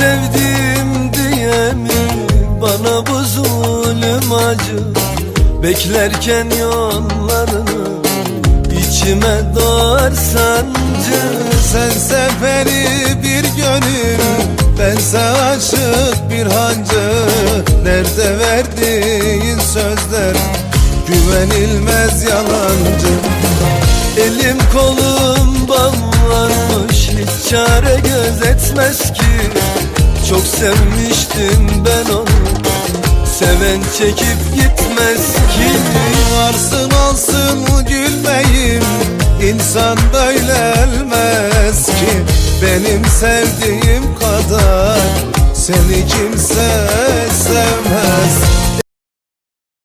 sevdim diye mi bana bu zulüm acı. Beklerken yollarını içime doğar sancı. Sen seferi bir gönül bense aşık bir hancı. Nerede verdiğin sözler? Güvenilmez yalancı. Elim kolum bağlı çare gözetmez ki. Çok sevmiştim ben onu. Seven çekip gitmez ki. Varsın olsun gülmeyim. İnsan böyle ölmez ki. Benim sevdiğim kadar Seni kimse